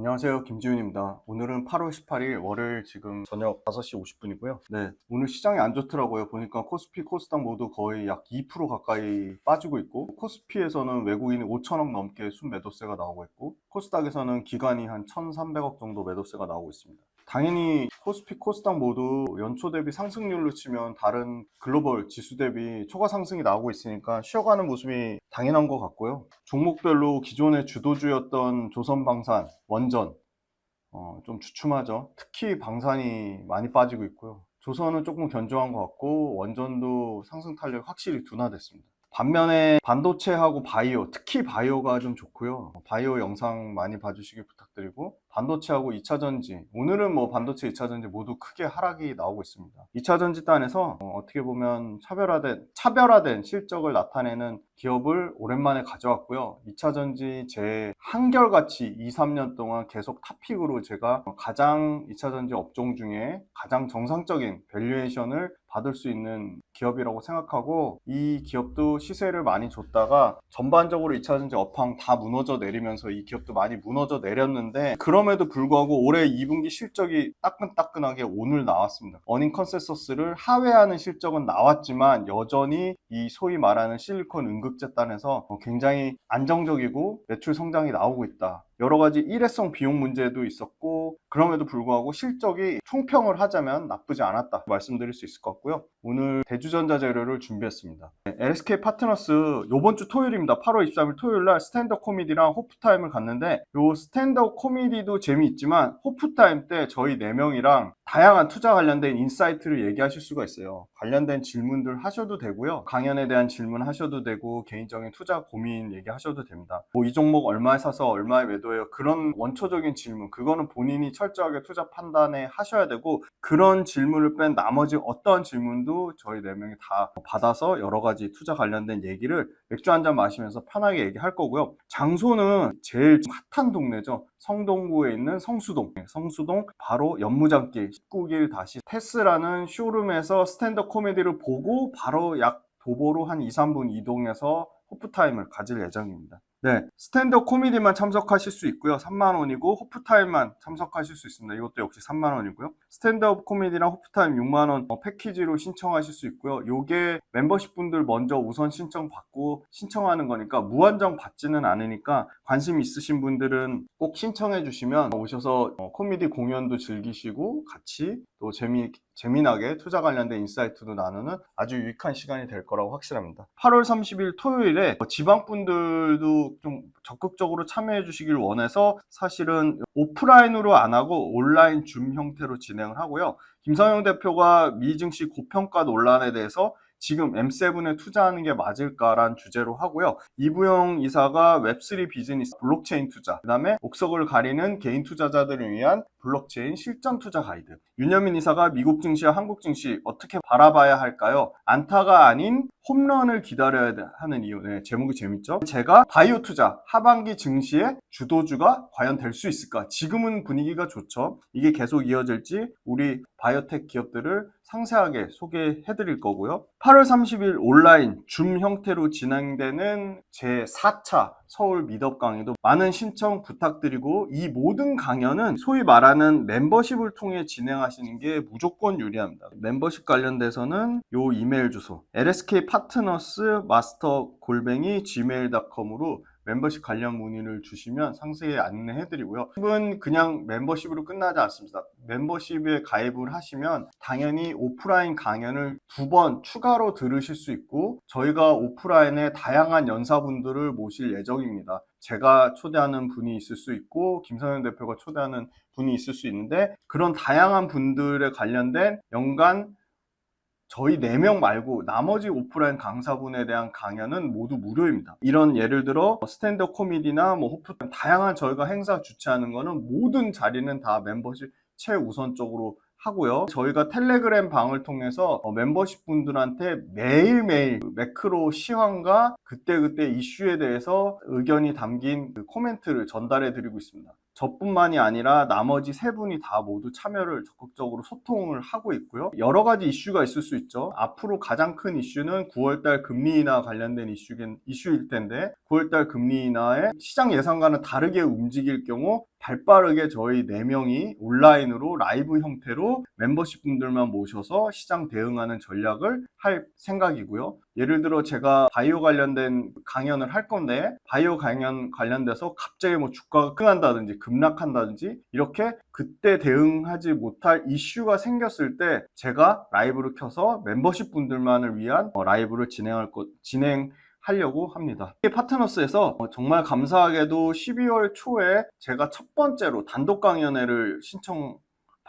안녕하세요. 김지훈입니다. 오늘은 8월 18일 월요일 지금 저녁 5시 50분이고요. 네. 오늘 시장이 안 좋더라고요. 보니까 코스피, 코스닥 모두 거의 약 2% 가까이 빠지고 있고, 코스피에서는 외국인이 5천억 넘게 순매도세가 나오고 있고, 코스닥에서는 기관이 한 1,300억 정도 매도세가 나오고 있습니다. 당연히 코스피, 코스닥 모두 연초 대비 상승률로 치면 다른 글로벌 지수 대비 초과 상승이 나오고 있으니까 쉬어가는 모습이 당연한 것 같고요. 종목별로 기존의 주도주였던 조선방산, 원전, 어, 좀 주춤하죠. 특히 방산이 많이 빠지고 있고요. 조선은 조금 견조한 것 같고 원전도 상승 탄력이 확실히 둔화됐습니다. 반면에 반도체하고 바이오, 특히 바이오가 좀 좋고요. 바이오 영상 많이 봐주시길 부탁드리고 반도체하고 2차전지, 오늘은 뭐 반도체 2차전지 모두 크게 하락이 나오고 있습니다. 2차전지 단에서 어, 떻게 보면 차별화된, 차별화된 실적을 나타내는 기업을 오랜만에 가져왔고요. 2차전지 제 한결같이 2, 3년 동안 계속 탑픽으로 제가 가장 2차전지 업종 중에 가장 정상적인 밸류에이션을 받을 수 있는 기업이라고 생각하고 이 기업도 시세를 많이 줬다가 전반적으로 2차전지 업황 다 무너져 내리면서 이 기업도 많이 무너져 내렸는데 그럼에도 불구하고 올해 2분기 실적이 따끈따끈하게 오늘 나왔습니다. 어닝 컨센서스를 하회하는 실적은 나왔지만 여전히 이 소위 말하는 실리콘 응급제단에서 굉장히 안정적이고 매출 성장이 나오고 있다. 여러 가지 일회성 비용 문제도 있었고 그럼에도 불구하고 실적이 총평을 하자면 나쁘지 않았다 말씀드릴 수 있을 것 같고요. 오늘 대주전자 재료를 준비했습니다. 네, LSK 파트너스 요번 주 토요일입니다. 8월 23일 토요일 날 스탠더 코미디랑 호프타임을 갔는데 요 스탠더 코미디도 재미있지만 호프타임 때 저희 4명이랑 다양한 투자 관련된 인사이트를 얘기하실 수가 있어요. 관련된 질문들 하셔도 되고요. 강연에 대한 질문 하셔도 되고 개인적인 투자 고민 얘기하셔도 됩니다. 뭐 이 종목 얼마에 사서 얼마에 매도 해요. 그런 원초적인 질문 그거는 본인이 철저하게 투자 판단에 하셔야 되고 그런 질문을 뺀 나머지 어떠한 질문도 저희 4명이 다 받아서 여러 가지 투자 관련된 얘기를 맥주 한 잔 마시면서 편하게 얘기할 거고요. 장소는 제일 핫한 동네죠. 성동구에 있는 성수동. 네, 성수동 바로 연무장길 19길 다시 테스라는 쇼룸에서 스탠더 코미디를 보고 바로 약 도보로 한 2, 3분 이동해서 호프타임을 가질 예정입니다. 네, 스탠더 코미디만 참석하실 수 있고요. 3만 원이고 호프타임만 참석하실 수 있습니다. 이것도 역시 3만 원이고요. 스탠드업 코미디랑 호프타임 6만 원 어, 패키지로 신청하실 수 있고요. 요게 멤버십 분들 먼저 우선 신청 받고 신청하는 거니까 무한정 받지는 않으니까 관심 있으신 분들은 꼭 신청해 주시면 오셔서 어, 코미디 공연도 즐기시고 같이 또 재미 재미나게 투자 관련된 인사이트도 나누는 아주 유익한 시간이 될 거라고 확실합니다. 8월 30일 토요일에 지방 분들도 좀 적극적으로 참여해 주시길 원해서 사실은 오프라인으로 안 하고 온라인 줌 형태로 진행을 하고요. 김성영 대표가 미 증시 고평가 논란에 대해서 지금 M7에 투자하는 게 맞을까란 주제로 하고요. 이부영 이사가 웹3 비즈니스 블록체인 투자, 그 다음에 옥석을 가리는 개인 투자자들을 위한 블록체인 실전 투자 가이드. 윤여민 이사가 미국 증시와 한국 증시 어떻게 바라봐야 할까요? 안타가 아닌 홈런을 기다려야 하는 이유. 네, 제목이 재밌죠? 제가 바이오 투자, 하반기 증시의 주도주가 과연 될 수 있을까? 지금은 분위기가 좋죠. 이게 계속 이어질지 우리 바이오텍 기업들을 상세하게 소개해 드릴 거고요. 8월 30일 온라인 줌 형태로 진행되는 제 4차 서울 미덕 강의도 많은 신청 부탁드리고 이 모든 강연은 소위 말하는 멤버십을 통해 진행하시는 게 무조건 유리합니다. 멤버십 관련돼서는 요 이메일 주소 lsk 파트너스 마스터 골뱅이 gmail.com으로 멤버십 관련 문의를 주시면 상세히 안내해 드리고요. 팁은 그냥 멤버십으로 끝나지 않습니다. 멤버십에 가입을 하시면 당연히 오프라인 강연을 두 번 추가로 들으실 수 있고 저희가 오프라인에 다양한 연사분들을 모실 예정입니다. 제가 초대하는 분이 있을 수 있고 김성현 대표가 초대하는 분이 있을 수 있는데 그런 다양한 분들에 관련된 연간 저희 4명 말고 나머지 오프라인 강사분에 대한 강연은 모두 무료입니다. 이런 예를 들어 스탠드 코미디나 뭐 호프 다양한 저희가 행사 주최하는 거는 모든 자리는 다 멤버십 최우선적으로 하고요. 저희가 텔레그램 방을 통해서 어, 멤버십 분들한테 매일매일 매크로 시황과 그때그때 이슈에 대해서 의견이 담긴 그 코멘트를 전달해 드리고 있습니다. 저뿐만이 아니라 나머지 세 분이 다 모두 참여를 적극적으로 소통을 하고 있고요. 여러 가지 이슈가 있을 수 있죠. 앞으로 가장 큰 이슈는 9월달 금리 인하 관련된 이슈긴, 이슈일 텐데 9월달 금리 인하의 시장 예상과는 다르게 움직일 경우 발빠르게 저희 4명이 온라인으로 라이브 형태로 멤버십 분들만 모셔서 시장 대응하는 전략을 할 생각이고요. 예를 들어 제가 바이오 관련된 강연을 할 건데 바이오 강연 관련돼서 갑자기 뭐 주가가 흥한다든지 급락한다든지 이렇게 그때 대응하지 못할 이슈가 생겼을 때 제가 라이브를 켜서 멤버십 분들만을 위한 어, 라이브를 진행할 것 진행 하려고 합니다. 파트너스에서 어, 정말 감사하게도 12월 초에 제가 첫 번째로 단독 강연회를 신청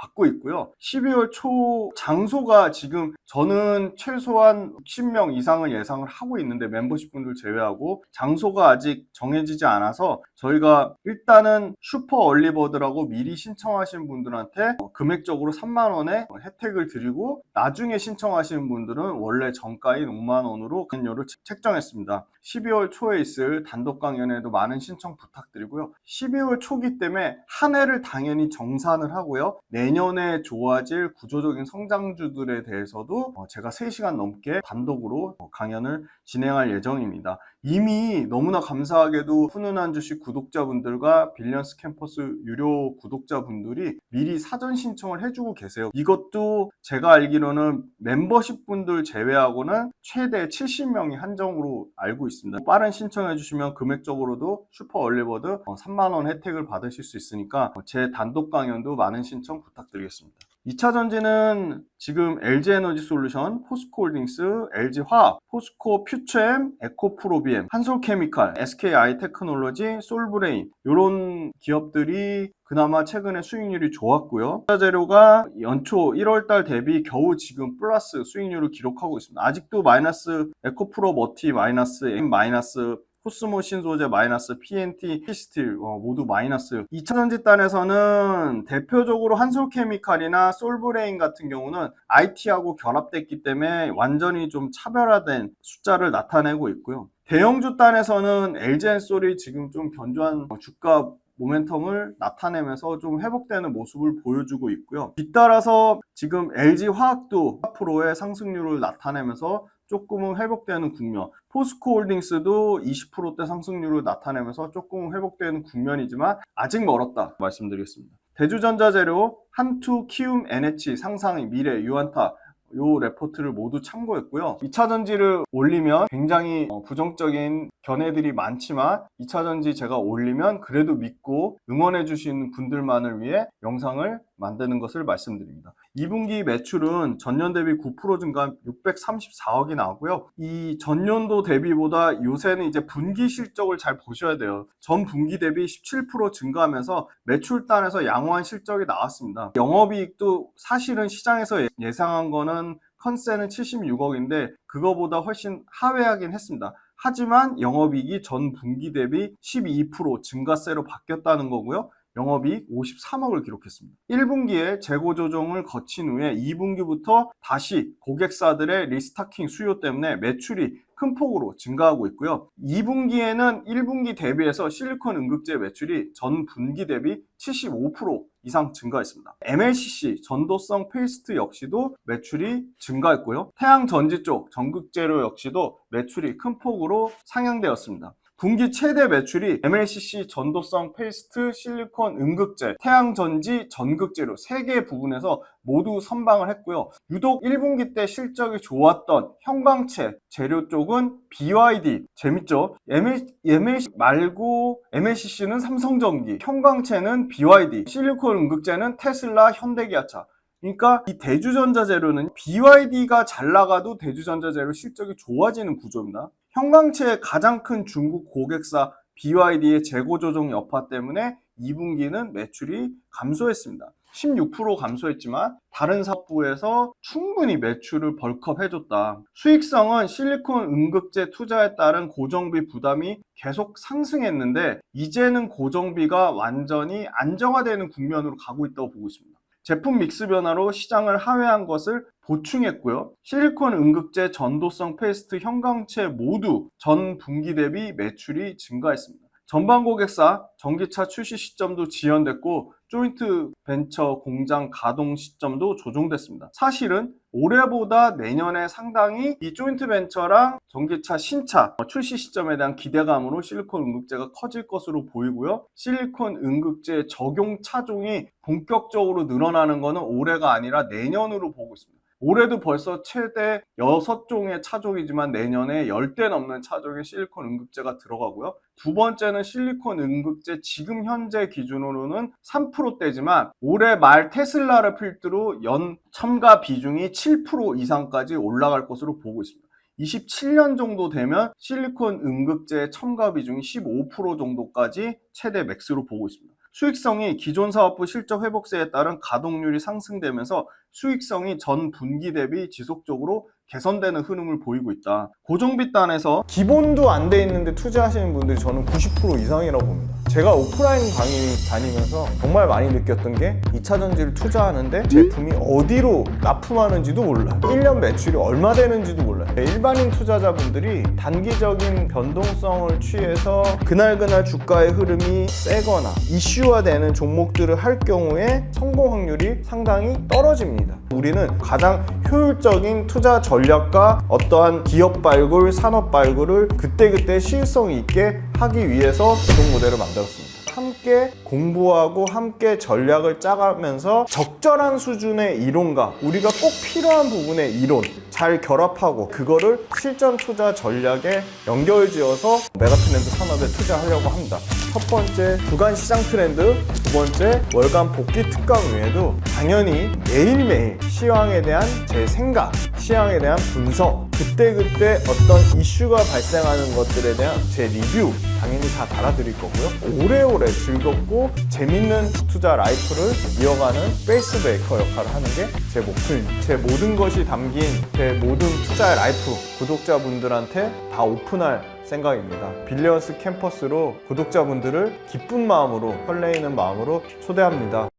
받고 있고요. 12월 초 장소가 지금 저는 최소한 60명 이상을 예상을 하고 있는데 멤버십 분들 제외하고 장소가 아직 정해지지 않아서 저희가 일단은 슈퍼 얼리버드라고 미리 신청하신 분들한테 어, 금액적으로 3만 원의 혜택을 드리고 나중에 신청하시는 분들은 원래 정가인 5만 원으로 강연료를 책정했습니다. 12월 초에 있을 단독 강연에도 많은 신청 부탁드리고요. 12월 초기 때문에 한 해를 당연히 정산을 하고요. 내년에 좋아질 구조적인 성장주들에 대해서도 어, 제가 3시간 넘게 단독으로 어, 강연을 진행할 예정입니다. 이미 너무나 감사하게도 훈훈한 주식 구독자분들과 빌리언스 캠퍼스 유료 구독자분들이 미리 사전 신청을 해주고 계세요. 이것도 제가 알기로는 멤버십 분들 제외하고는 최대 70명이 한정으로 알고 있습니다. 빠른 신청해 주시면 금액적으로도 슈퍼 얼리버드 3만원 혜택을 받으실 수 있으니까 제 단독 강연도 많은 신청 부탁드리겠습니다. 2차 전지는 지금 LG에너지 솔루션, 포스코 홀딩스, LG화학, 포스코 퓨처엠, 에코프로비엠, 한솔케미칼, SKI 테크놀로지, 솔브레인 이런 기업들이 그나마 최근에 수익률이 좋았고요. 자재료가 연초 1월달 대비 겨우 지금 플러스 수익률을 기록하고 있습니다. 아직도 마이너스 에코프로 머티 마이너스 M 마이너스 코스모 신소재 마이너스, PNT, 피스틸 어, 모두 마이너스. 2차 전지단에서는 대표적으로 한솔케미칼이나 솔브레인 같은 경우는 IT하고 결합됐기 때문에 완전히 좀 차별화된 숫자를 나타내고 있고요. 대형주 단에서는 LG엔솔이 지금 좀 견조한 주가 모멘텀을 나타내면서 좀 회복되는 모습을 보여주고 있고요. 뒤따라서 지금 LG 화학도 4%의 상승률을 나타내면서 조금은 회복되는 국면. 포스코 홀딩스도 20%대 상승률을 나타내면서 조금 회복되는 국면이지만 아직 멀었다 말씀드리겠습니다. 대주전자재료, 한투, 키움, NH, 상상의 미래, 유한타 요 레포트를 모두 참고했고요. 2차 전지를 올리면 굉장히 어, 부정적인 견해들이 많지만 2차 전지 제가 올리면 그래도 믿고 응원해 주시는 분들만을 위해 영상을 만드는 것을 말씀드립니다. 2분기 매출은 전년 대비 9% 증가한 634억이 나오고요. 이 전년도 대비보다 요새는 이제 분기 실적을 잘 보셔야 돼요. 전 분기 대비 17% 증가하면서 매출단에서 양호한 실적이 나왔습니다. 영업이익도 사실은 시장에서 예상한 거는 컨센은 76억인데 그거보다 훨씬 하회하긴 했습니다. 하지만 영업이익이 전 분기 대비 12% 증가세로 바뀌었다는 거고요. 영업이익 53억을 기록했습니다. 1분기에 재고 조정을 거친 후에 2분기부터 다시 고객사들의 리스타킹 수요 때문에 매출이 큰 폭으로 증가하고 있고요. 2분기에는 1분기 대비해서 실리콘 응급제 매출이 전 분기 대비 75% 이상 증가했습니다. MLCC 전도성 페이스트 역시도 매출이 증가했고요. 태양 전지 쪽 전극 재료 역시도 매출이 큰 폭으로 상향되었습니다. 분기 최대 매출이 MLCC 전도성 페이스트 실리콘 응급제, 태양전지 전극제로 세 개 부분에서 모두 선방을 했고요. 유독 1분기 때 실적이 좋았던 형광체 재료 쪽은 BYD 재밌죠? MLC 말고 MLCC는 삼성전기, 형광체는 BYD, 실리콘 응급제는 테슬라, 현대기아차. 그러니까 이 대주전자 재료는 BYD가 잘 나가도 대주전자 재료 실적이 좋아지는 구조입니다. 형광체의 가장 큰 중국 고객사 BYD의 재고 조정 여파 때문에 2분기는 매출이 감소했습니다. 16% 감소했지만 다른 사업부에서 충분히 매출을 벌컥 해줬다. 수익성은 실리콘 응급제 투자에 따른 고정비 부담이 계속 상승했는데 이제는 고정비가 완전히 안정화되는 국면으로 가고 있다고 보고 있습니다. 제품 믹스 변화로 시장을 하회한 것을 보충했고요. 실리콘 응급제, 전도성 페이스트, 형광체 모두 전 분기 대비 매출이 증가했습니다. 전방 고객사 전기차 출시 시점도 지연됐고 조인트 벤처 공장 가동 시점도 조정됐습니다. 사실은 올해보다 내년에 상당히 이 조인트 벤처랑 전기차 신차 출시 시점에 대한 기대감으로 실리콘 응급제가 커질 것으로 보이고요. 실리콘 응급제 적용 차종이 본격적으로 늘어나는 것은 올해가 아니라 내년으로 보고 있습니다. 올해도 벌써 최대 6종의 차종이지만 내년에 10대 넘는 차종의 실리콘 응급제가 들어가고요. 두 번째는 실리콘 응급제 지금 현재 기준으로는 3%대지만 올해 말 테슬라를 필두로 연 첨가 비중이 7% 이상까지 올라갈 것으로 보고 있습니다. 27년 정도 되면 실리콘 응급제 첨가 비중이 15% 정도까지 최대 맥스로 보고 있습니다. 수익성이 기존 사업부 실적 회복세에 따른 가동률이 상승되면서 수익성이 전 분기 대비 지속적으로 개선되는 흐름을 보이고 있다. 고정비 단에서 기본도 안 돼 있는데 투자하시는 분들이 저는 90% 이상이라고 봅니다. 제가 오프라인 강의 다니면서 정말 많이 느꼈던 게 2차 전지를 투자하는데 제품이 어디로 납품하는지도 몰라요. 1년 매출이 얼마 되는지도 몰라요. 일반인 투자자분들이 단기적인 변동성을 취해서 그날그날 주가의 흐름이 세거나 이슈화되는 종목들을 할 경우에 성공 확률이 상당히 떨어집니다. 우리는 가장 효율적인 투자 전략과 어떠한 기업 발굴, 산업 발굴을 그때그때 시일성 있게 하기 위해서 구독 모델을 만들었습니다. 함께 공부하고 함께 전략을 짜가면서 적절한 수준의 이론과 우리가 꼭 필요한 부분의 이론 잘 결합하고 그거를 실전 투자 전략에 연결 지어서 메가트렌드 산업에 투자하려고 합니다. 첫 번째 주간 시장 트렌드, 두 번째 월간 복귀 특강 외에도 당연히 매일매일 시황에 대한 제 생각, 시황에 대한 분석, 그때그때 어떤 이슈가 발생하는 것들에 대한 제 리뷰 당연히 다 달아드릴 거고요. 오래오래 즐겁고 재밌는 투자 라이프를 이어가는 페이스 메이커 역할을 하는 게 제 목표입니다. 제 모든 것이 담긴 제 모든 투자의 라이프 구독자분들한테 다 오픈할 생각입니다. 빌리언스 캠퍼스로 구독자분들을 기쁜 마음으로 설레이는 마음으로 초대합니다.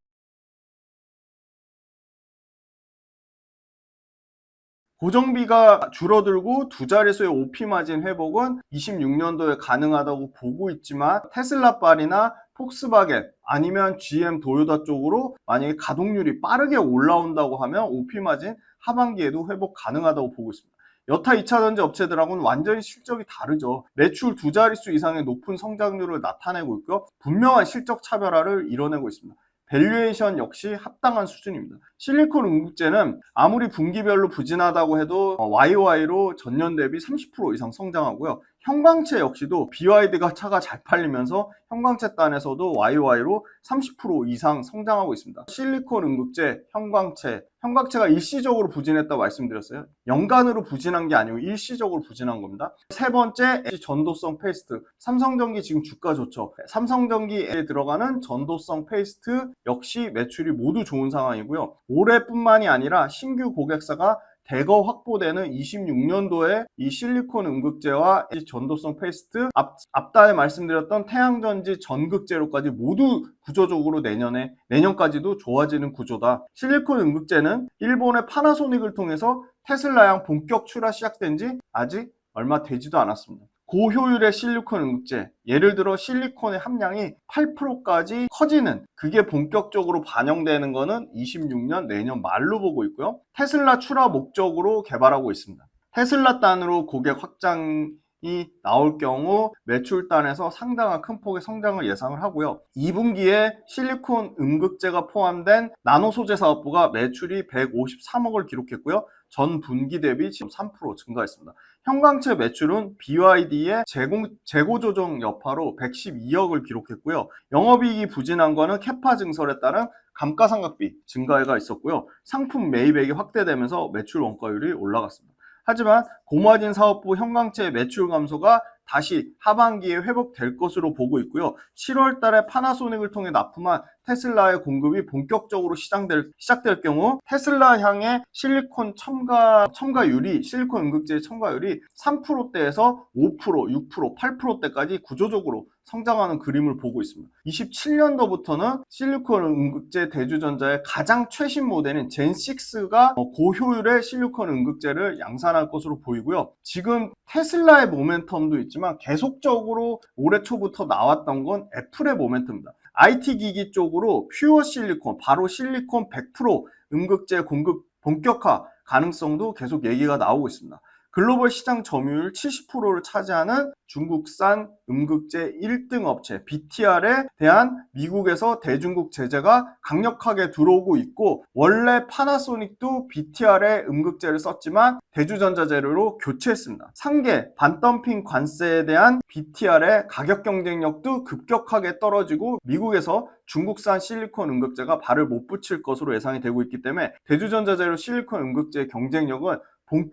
고정비가 줄어들고 두 자릿수의 OP 마진 회복은 26년도에 가능하다고 보고 있지만 테슬라빨이나 폭스바겐 아니면 GM 도요다 쪽으로 만약에 가동률이 빠르게 올라온다고 하면 OP 마진 하반기에도 회복 가능하다고 보고 있습니다. 여타 2차 전지 업체들하고는 완전히 실적이 다르죠. 매출 두 자릿수 이상의 높은 성장률을 나타내고 있고 분명한 실적 차별화를 이뤄내고 있습니다. 밸류에이션 역시 합당한 수준입니다. 실리콘 응급제는 아무리 분기별로 부진하다고 해도 YY로 전년 대비 30% 이상 성장하고요. 형광체 역시도 BYD가 차가 잘 팔리면서 형광체 단에서도 YY로 30% 이상 성장하고 있습니다. 실리콘 응급제, 형광체, 형광체가 일시적으로 부진했다고 말씀드렸어요. 연간으로 부진한 게 아니고 일시적으로 부진한 겁니다. 세 번째, 전도성 페이스트. 삼성전기 지금 주가 좋죠. 삼성전기에 들어가는 전도성 페이스트 역시 매출이 모두 좋은 상황이고요. 올해뿐만이 아니라 신규 고객사가 대거 확보되는 26년도에 이 실리콘 응급제와 이 전도성 페이스트 앞, 앞달에 말씀드렸던 태양전지 전극제로까지 모두 구조적으로 내년에 내년까지도 좋아지는 구조다. 실리콘 응급제는 일본의 파나소닉을 통해서 테슬라양 본격 출하 시작된 지 아직 얼마 되지도 않았습니다. 고효율의 실리콘 응급제, 예를 들어 실리콘의 함량이 8%까지 커지는 그게 본격적으로 반영되는 것은 26년 내년 말로 보고 있고요. 테슬라 출하 목적으로 개발하고 있습니다. 테슬라 단으로 고객 확장 이 나올 경우 매출단에서 상당한 큰 폭의 성장을 예상을 하고요. 2분기에 실리콘 응급제가 포함된 나노 소재 사업부가 매출이 153억을 기록했고요. 전 분기 대비 지금 3% 증가했습니다. 형광체 매출은 BYD의 재고, 재고 조정 여파로 112억을 기록했고요. 영업이익이 부진한 거는 캐파 증설에 따른 감가상각비 증가가 있었고요. 상품 매입액이 확대되면서 매출 원가율이 올라갔습니다. 하지만 고마진 사업부 형광체 매출 감소가 다시 하반기에 회복될 것으로 보고 있고요. 7월 달에 파나소닉을 통해 납품한 테슬라의 공급이 본격적으로 시작될, 시작될 경우 테슬라 향의 실리콘 첨가, 첨가율이, 실리콘 응급제의 첨가율이 3%대에서 5%, 6%, 8%대까지 구조적으로 성장하는 그림을 보고 있습니다. 27년도부터는 실리콘 응급제 대주전자의 가장 최신 모델인 젠6가 고효율의 실리콘 응급제를 양산할 것으로 보이고요. 지금 테슬라의 모멘텀도 있지만 계속적으로 올해 초부터 나왔던 건 애플의 모멘텀입니다. IT 기기 쪽으로 퓨어 실리콘, 바로 실리콘 100% 음극재 공급 본격화 가능성도 계속 얘기가 나오고 있습니다. 글로벌 시장 점유율 70%를 차지하는 중국산 음극재 1등 업체 BTR에 대한 미국에서 대중국 제재가 강력하게 들어오고 있고 원래 파나소닉도 BTR의 음극재를 썼지만 대주전자 재료로 교체했습니다. 상계 반덤핑 관세에 대한 BTR의 가격 경쟁력도 급격하게 떨어지고 미국에서 중국산 실리콘 음극재가 발을 못 붙일 것으로 예상이 되고 있기 때문에 대주전자 재료 실리콘 음극재의 경쟁력은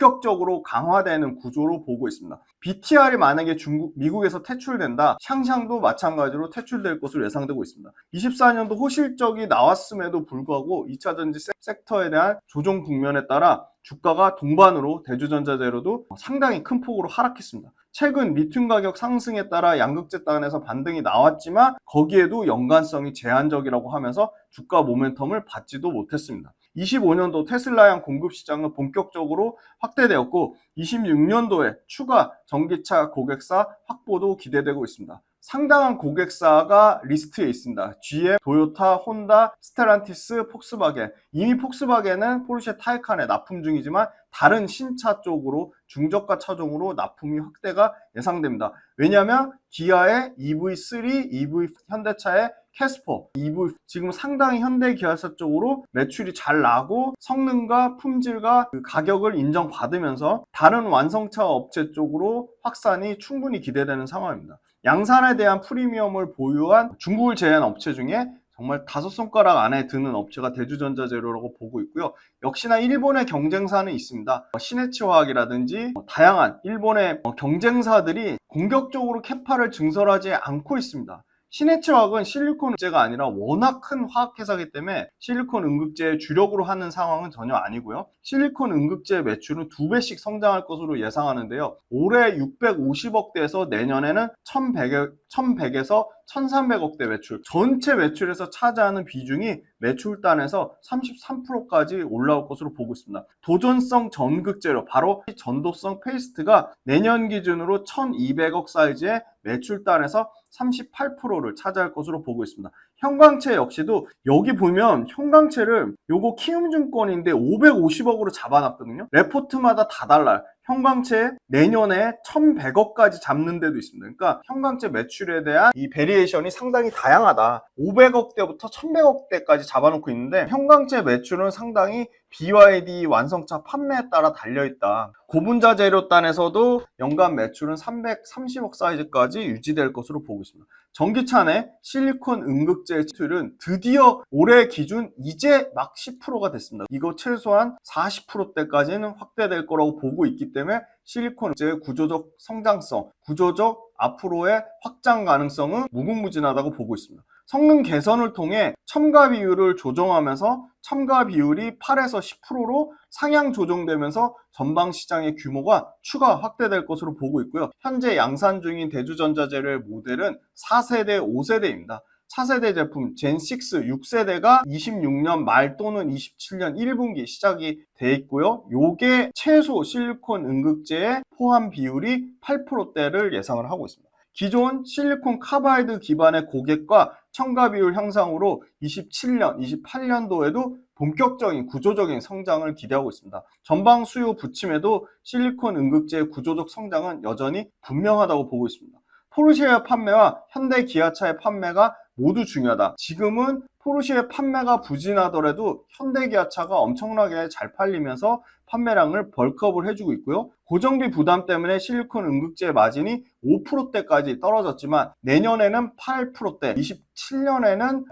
본격적으로 강화되는 구조로 보고 있습니다. BTR이 만약에 중국, 미국에서 퇴출된다, 샹샹도 마찬가지로 퇴출될 것으로 예상되고 있습니다. 24년도 호실적이 나왔음에도 불구하고 2차 전지 섹- 섹터에 대한 조정 국면에 따라 주가가 동반으로 대주전자 재료도 상당히 큰 폭으로 하락했습니다. 최근 리튬 가격 상승에 따라 양극재 단에서 반등이 나왔지만 거기에도 연관성이 제한적이라고 하면서 주가 모멘텀을 받지도 못했습니다. 25년도 테슬라양 공급 시장은 본격적으로 확대되었고 26년도에 추가 전기차 고객사 확보도 기대되고 있습니다. 상당한 고객사가 리스트에 있습니다. GM, 도요타, 혼다, 스텔란티스, 폭스바겐. 이미 폭스바겐은 포르쉐 타이칸에 납품 중이지만 다른 신차 쪽으로 중저가 차종으로 납품이 확대가 예상됩니다. 왜냐하면 기아의 EV3, EV 현대차의 캐스퍼, EV 지금 상당히 현대 기아차 쪽으로 매출이 잘 나고 성능과 품질과 그 가격을 인정받으면서 다른 완성차 업체 쪽으로 확산이 충분히 기대되는 상황입니다. 양산에 대한 프리미엄을 보유한 중국을 제외한 업체 중에 정말 다섯 손가락 안에 드는 업체가 대주전자 재료라고 보고 있고요. 역시나 일본의 경쟁사는 있습니다. 시네치 화학이라든지 뭐 다양한 일본의 어, 경쟁사들이 공격적으로 캐파를 증설하지 않고 있습니다. 시네치화학은 실리콘 음극재가 아니라 워낙 큰 화학회사이기 때문에 실리콘 음극재의 주력으로 하는 상황은 전혀 아니고요. 실리콘 음극재 매출은 두 배씩 성장할 것으로 예상하는데요. 올해 650억대에서 내년에는 1100, 1100에서 1300억대 매출. 전체 매출에서 차지하는 비중이 매출단에서 33%까지 올라올 것으로 보고 있습니다. 도전성 전극재료, 바로 이 전도성 페이스트가 내년 기준으로 1200억 사이즈의 매출단에서 38%를 차지할 것으로 보고 있습니다. 형광채 역시도 여기 보면 형광채를 요거 키움증권인데 550억으로 잡아놨거든요. 레포트마다 다 달라요. 형광채 내년에 1100억까지 잡는 데도 있습니다. 그러니까 형광채 매출에 대한 이 베리에이션이 상당히 다양하다. 500억대부터 1100억대까지 잡아놓고 있는데 형광채 매출은 상당히 BYD 완성차 판매에 따라 달려있다. 고분자 재료단에서도 연간 매출은 330억 사이즈까지 유지될 것으로 보고 있습니다. 전기차 내 실리콘 음극재 매출은 드디어 올해 기준 이제 막 10%가 됐습니다. 이거 최소한 40%대까지는 확대될 거라고 보고 있기 때문에 실리콘 음극재의 구조적 성장성, 구조적 앞으로의 확장 가능성은 무궁무진하다고 보고 있습니다. 성능 개선을 통해 첨가 비율을 조정하면서 첨가 비율이 8에서 10%로 상향 조정되면서 전방 시장의 규모가 추가 확대될 것으로 보고 있고요. 현재 양산 중인 대주전자재료의 모델은 4세대, 5세대입니다. 차세대 제품 젠6 6세대가 26년 말 또는 27년 1분기 시작이 돼 있고요. 요게 최소 실리콘 음극재의 포함 비율이 8%대를 예상을 하고 있습니다. 기존 실리콘 카바이드 기반의 고객과 첨가 비율 향상으로 27년, 28년도에도 본격적인 구조적인 성장을 기대하고 있습니다. 전방 수요 부침에도 실리콘 음극재의 구조적 성장은 여전히 분명하다고 보고 있습니다. 포르쉐의 판매와 현대 기아차의 판매가 모두 중요하다. 지금은 포르쉐의 판매가 부진하더라도 현대 기아차가 엄청나게 잘 팔리면서 판매량을 벌크업을 해주고 있고요. 고정비 부담 때문에 실리콘 음극재 마진이 5%대까지 떨어졌지만 내년에는 8%대, 27년에는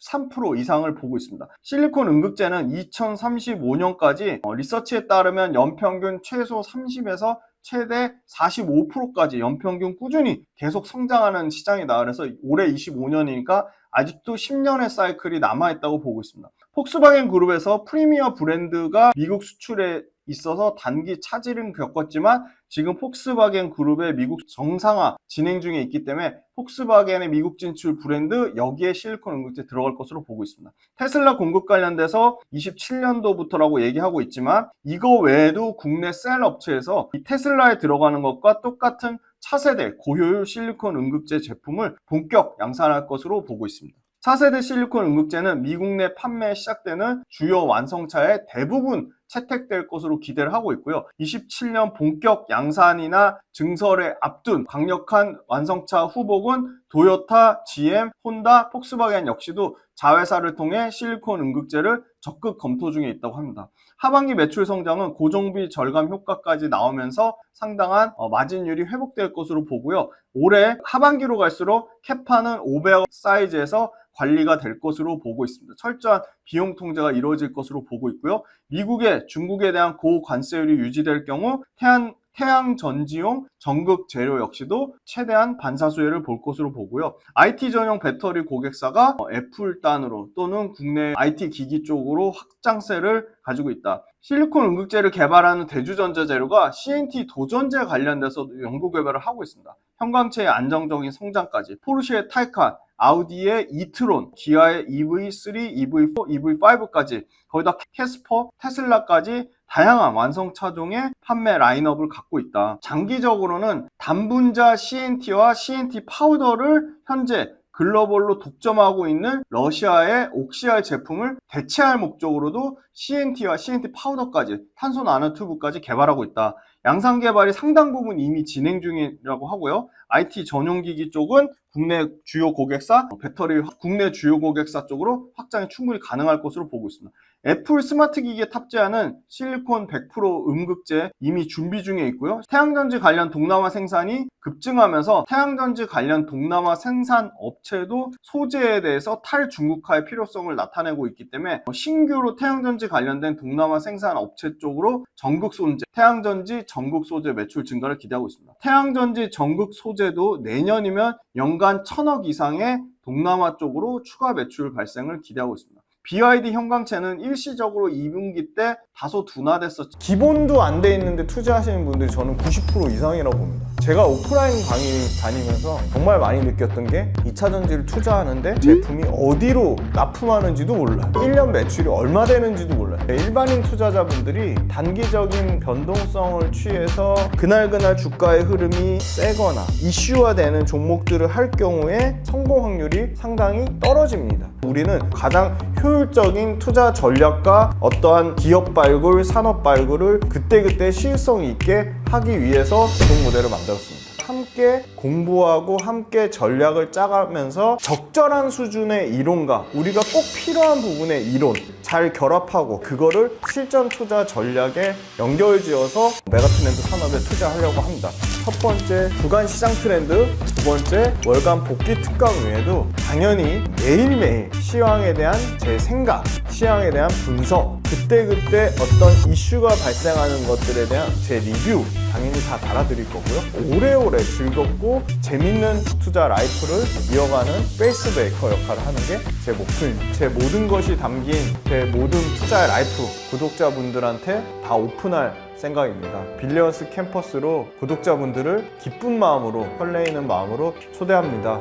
13% 이상을 보고 있습니다. 실리콘 음극재는 2035년까지 리서치에 따르면 연평균 최소 30에서 최대 45%까지 연평균 꾸준히 계속 성장하는 시장이다. 그래서 올해 25년이니까 아직도 10년의 사이클이 남아있다고 보고 있습니다. 폭스바겐 그룹에서 프리미어 브랜드가 미국 수출에 있어서 단기 차질은 겪었지만 지금 폭스바겐 그룹의 미국 정상화 진행 중에 있기 때문에 폭스바겐의 미국 진출 브랜드 여기에 실리콘 음극재 들어갈 것으로 보고 있습니다. 테슬라 공급 관련돼서 27년도부터라고 얘기하고 있지만 이거 외에도 국내 셀 업체에서 이 테슬라에 들어가는 것과 똑같은 차세대 고효율 실리콘 응급제 제품을 본격 양산할 것으로 보고 있습니다. 차세대 실리콘 응급제는 미국 내 판매 시작되는 주요 완성차의 대부분 채택될 것으로 기대를 하고 있고요. 27년 본격 양산이나 증설에 앞둔 강력한 완성차 후보군 도요타, GM, 혼다, 폭스바겐 역시도 자회사를 통해 실리콘 응급제를 적극 검토 중에 있다고 합니다. 하반기 매출 성장은 고정비 절감 효과까지 나오면서 상당한 어, 마진율이 회복될 것으로 보고요. 올해 하반기로 갈수록 캐파는 500억 사이즈에서 관리가 될 것으로 보고 있습니다. 철저한 비용 통제가 이루어질 것으로 보고 있고요. 미국의 중국에 대한 고관세율이 유지될 경우 태양 태양 전지용 전극 재료 역시도 최대한 반사 수혜를 볼 것으로 보고요. IT 전용 배터리 고객사가 어, 애플 단으로 또는 국내 IT 기기 쪽으로 확장세를 가지고 있다. 실리콘 응급제를 개발하는 대주전자 재료가 CNT 도전제 관련돼서 연구 개발을 하고 있습니다. 형광체의 안정적인 성장까지 포르쉐의 타이칸, 아우디의 이트론, 기아의 EV3, EV4, EV5까지 거기다 캐스퍼, 테슬라까지 다양한 완성 차종의 판매 라인업을 갖고 있다. 장기적으로는 단분자 CNT와 CNT 파우더를 현재 글로벌로 독점하고 있는 러시아의 옥시알 제품을 대체할 목적으로도 CNT와 CNT 파우더까지 탄소 나노튜브까지 개발하고 있다. 양산 개발이 상당 부분 이미 진행 중이라고 하고요. IT 전용 기기 쪽은 국내 주요 고객사, 배터리 국내 주요 고객사 쪽으로 확장이 충분히 가능할 것으로 보고 있습니다. 애플 스마트 기기에 탑재하는 실리콘 100% 음극제 이미 준비 중에 있고요. 태양전지 관련 동남아 생산이 급증하면서 태양전지 관련 동남아 생산 업체도 소재에 대해서 탈중국화의 필요성을 나타내고 있기 때문에 신규로 태양전지 관련된 동남아 생산 업체 쪽으로 전국 소재, 태양전지 전국 소재 매출 증가를 기대하고 있습니다. 태양전지 전국 소재도 내년이면 연간 천억 이상의 동남아 쪽으로 추가 매출 발생을 기대하고 있습니다. BYD 형광체는 일시적으로 2분기 때 다소 둔화됐었죠. 기본도 안 돼 있는데 투자하시는 분들이 저는 90% 이상이라고 봅니다. 제가 오프라인 강의 다니면서 정말 많이 느꼈던 게 2차 전지를 투자하는데 제품이 어디로 납품하는지도 몰라요. 1년 매출이 얼마 되는지도 몰라요. 일반인 투자자분들이 단기적인 변동성을 취해서 그날그날 주가의 흐름이 세거나 이슈화되는 종목들을 할 경우에 성공 확률이 상당히 떨어집니다. 우리는 가장 효율적인 투자 전략과 어떠한 기업 발굴, 산업 발굴을 그때그때 시일성 있게 하기 위해서 구독 모델을 만들었습니다. 함께 공부하고 함께 전략을 짜가면서 적절한 수준의 이론과 우리가 꼭 필요한 부분의 이론 잘 결합하고 그거를 실전 투자 전략에 연결지어서 메가 트렌드 산업에 투자하려고 합니다. 첫 번째 주간 시장 트렌드, 두 번째 월간 복귀 특강 외에도 당연히 매일매일 시황에 대한 제 생각, 시황에 대한 분석, 그때그때 어떤 이슈가 발생하는 것들에 대한 제 리뷰 당연히 다 달아드릴 거고요. 오래오래 즐겁고 재밌는 투자 라이프를 이어가는 페이스 메이커 역할을 하는 게 제 목표입니다. 제 모든 것이 담긴 제 모든 투자 라이프 구독자분들한테 다 오픈할 생각입니다. 빌리언스 캠퍼스로 구독자분들을 기쁜 마음으로 설레이는 마음으로 초대합니다.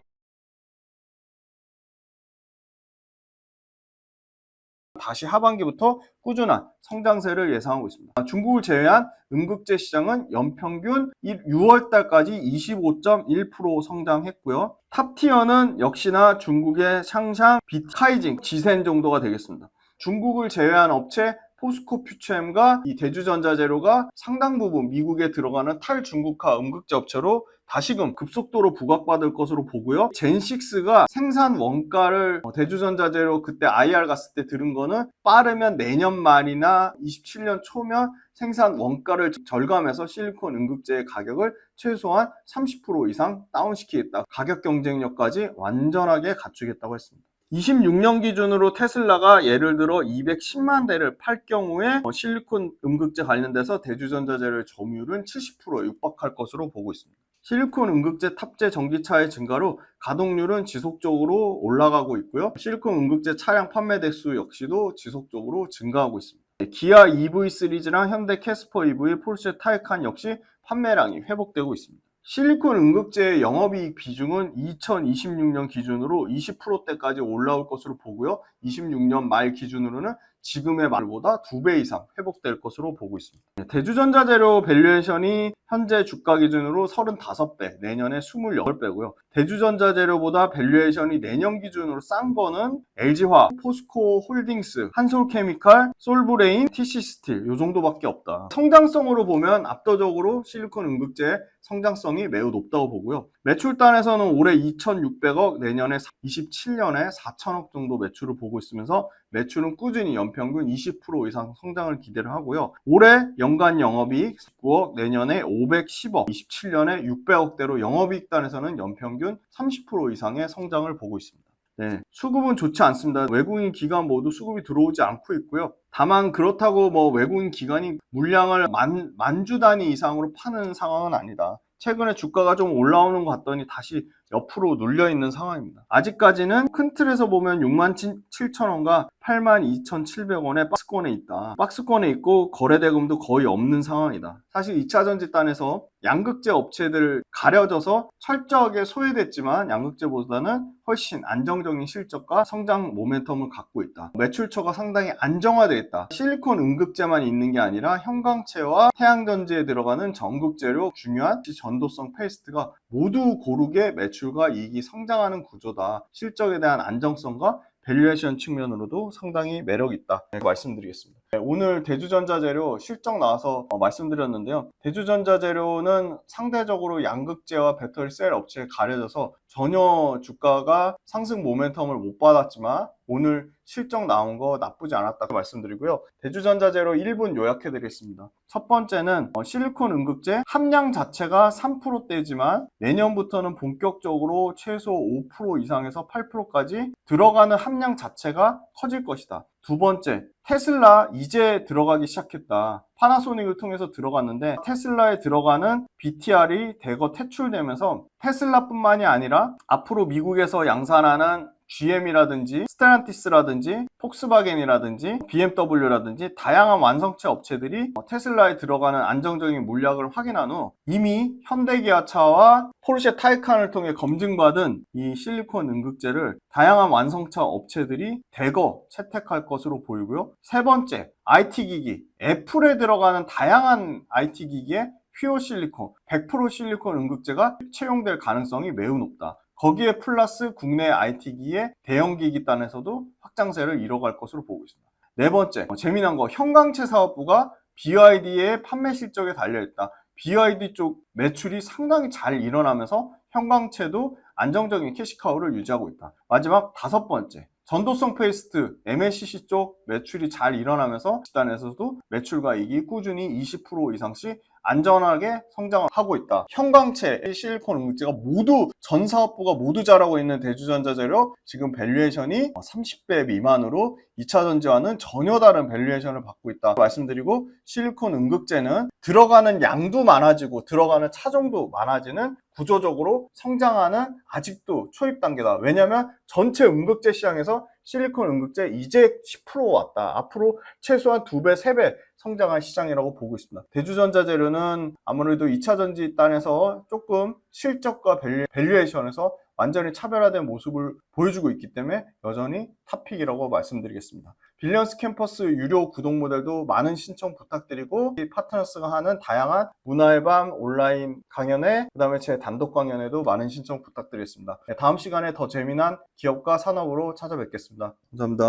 다시 하반기부터 꾸준한 성장세를 예상하고 있습니다. 중국을 제외한 음극재 시장은 연평균 6월 달까지 25.1% 성장했고요. 탑티어는 역시나 중국의 샹샹, 비카이징, 지센 정도가 되겠습니다. 중국을 제외한 업체 포스코 퓨처엠과 이 대주전자재료가 상당 부분 미국에 들어가는 탈중국화 음극재 업체로 다시금 급속도로 부각받을 것으로 보고요. 젠6가 생산 원가를 어, 대주전자재료 그때 IR 갔을 때 들은 거는 빠르면 내년 말이나 27년 초면 생산 원가를 절감해서 실리콘 응급제의 가격을 최소한 30% 이상 다운시키겠다. 가격 경쟁력까지 완전하게 갖추겠다고 했습니다. 26년 기준으로 테슬라가 예를 들어 210만 대를 팔 경우에 어, 실리콘 음극재 관련돼서 대주전자재료의 점유율은 70%에 육박할 것으로 보고 있습니다. 실리콘 음극재 탑재 전기차의 증가로 가동률은 지속적으로 올라가고 있고요. 실리콘 음극재 차량 판매 대수 역시도 지속적으로 증가하고 있습니다. 기아 EV 시리즈랑 현대 캐스퍼 EV, 폴쉐 타이칸 역시 판매량이 회복되고 있습니다. 실리콘 응급제의 영업이익 비중은 2026년 기준으로 20%대까지 올라올 것으로 보고요. 26년 말 기준으로는 지금의 말보다 2배 이상 회복될 것으로 보고 있습니다. 네, 대주전자재료 밸류에이션이 현재 주가 기준으로 35배, 내년에 28배고요. 대주전자재료보다 밸류에이션이 내년 기준으로 싼 거는 LG화학, 포스코 홀딩스, 한솔케미칼, 솔브레인, TC스틸 요 정도밖에 없다. 성장성으로 보면 압도적으로 실리콘 응급제의 성장성이 매우 높다고 보고요. 매출단에서는 올해 2,600억, 내년에 27년에 4천억 정도 매출을 보고 있으면서 매출은 꾸준히 연평균 20% 이상 성장을 기대를 하고요. 올해 연간 영업이익 9억, 내년에 510억, 27년에 600억대로 영업이익단에서는 연평균 30% 이상의 성장을 보고 있습니다. 네, 수급은 좋지 않습니다. 외국인 기관 모두 수급이 들어오지 않고 있고요. 다만 그렇다고 뭐 외국인 기관이 물량을 만, 만주 단위 이상으로 파는 상황은 아니다. 최근에 주가가 좀 올라오는 것 같더니 다시 옆으로 눌려 있는 상황입니다. 아직까지는 큰 틀에서 보면 6만 7천 원과 8만 2,700원의 박스권에 있다. 박스권에 있고 거래대금도 거의 없는 상황이다. 사실 2차 전지단에서 양극재 업체들 가려져서 철저하게 소외됐지만 양극재보다는 훨씬 안정적인 실적과 성장 모멘텀을 갖고 있다. 매출처가 상당히 안정화되어 있다. 실리콘 응급재만 있는 게 아니라 형광체와 태양전지에 들어가는 전극재료 중요한 전도성 페이스트가 모두 고르게 매출 과 이익이 성장하는 구조다. 실적에 대한 안정성과 밸류에이션 측면으로도 상당히 매력 있다 네, 말씀드리겠습니다. 네, 오늘 대주전자재료 실적 나와서 어, 말씀드렸는데요. 대주전자재료는 상대적으로 양극재와 배터리 셀 업체에 가려져서 전혀 주가가 상승 모멘텀을 못 받았지만 오늘 실적 나온 거 나쁘지 않았다고 말씀드리고요. 대주전자재료 1분 요약해 드리겠습니다. 첫 번째는 어, 실리콘 응급제 함량 자체가 3%대지만 내년부터는 본격적으로 최소 5% 이상에서 8%까지 들어가는 함량 자체가 커질 것이다. 두 번째, 테슬라 이제 들어가기 시작했다. 파나소닉을 통해서 들어갔는데 테슬라에 들어가는 BTR이 대거 퇴출되면서 테슬라뿐만이 아니라 앞으로 미국에서 양산하는 GM이라든지 스테란티스라든지 폭스바겐이라든지 BMW라든지 다양한 완성체 업체들이 테슬라에 들어가는 안정적인 물량을 확인한 후 이미 현대기아차와 포르쉐 타이칸을 통해 검증받은 이 실리콘 응급제를 다양한 완성차 업체들이 대거 채택할 것으로 보이고요. 세 번째, IT 기기. 애플에 들어가는 다양한 IT 기기에 퓨어 실리콘, 100% 실리콘 응급제가 채용될 가능성이 매우 높다. 거기에 플러스 국내 IT기의 대형기기 단에서도 확장세를 이뤄갈 것으로 보고 있습니다. 네 번째, 어, 재미난 거, 형광체 사업부가 BYD의 판매 실적에 달려있다. BYD 쪽 매출이 상당히 잘 일어나면서 형광체도 안정적인 캐시카우를 유지하고 있다. 마지막 다섯 번째, 전도성 페이스트 MLCC 쪽 매출이 잘 일어나면서 집단에서도 매출과 이익이 꾸준히 20% 이상씩 안전하게 성장을 하고 있다. 형광체, 실리콘 응급제가 모두 전 사업부가 모두 잘하고 있는 대주전자 재료 지금 밸류에이션이 30배 미만으로 2차 전지와는 전혀 다른 밸류에이션을 받고 있다 말씀드리고 실리콘 응급제는 들어가는 양도 많아지고 들어가는 차종도 많아지는 구조적으로 성장하는 아직도 초입 단계다. 왜냐하면 전체 응급제 시장에서 실리콘 응급제 이제 10% 왔다. 앞으로 최소한 2배, 3배 성장한 시장이라고 보고 있습니다. 대주전자재료는 아무래도 2차 전지 단에서 조금 실적과 밸류, 밸류에이션에서 완전히 차별화된 모습을 보여주고 있기 때문에 여전히 탑픽이라고 말씀드리겠습니다. 빌리언스 캠퍼스 유료 구독 모델도 많은 신청 부탁드리고 이 파트너스가 하는 다양한 문화의 밤 온라인 강연에 그다음에 제 단독 강연에도 많은 신청 부탁드리겠습니다. 네, 다음 시간에 더 재미난 기업과 산업으로 찾아뵙겠습니다. 감사합니다.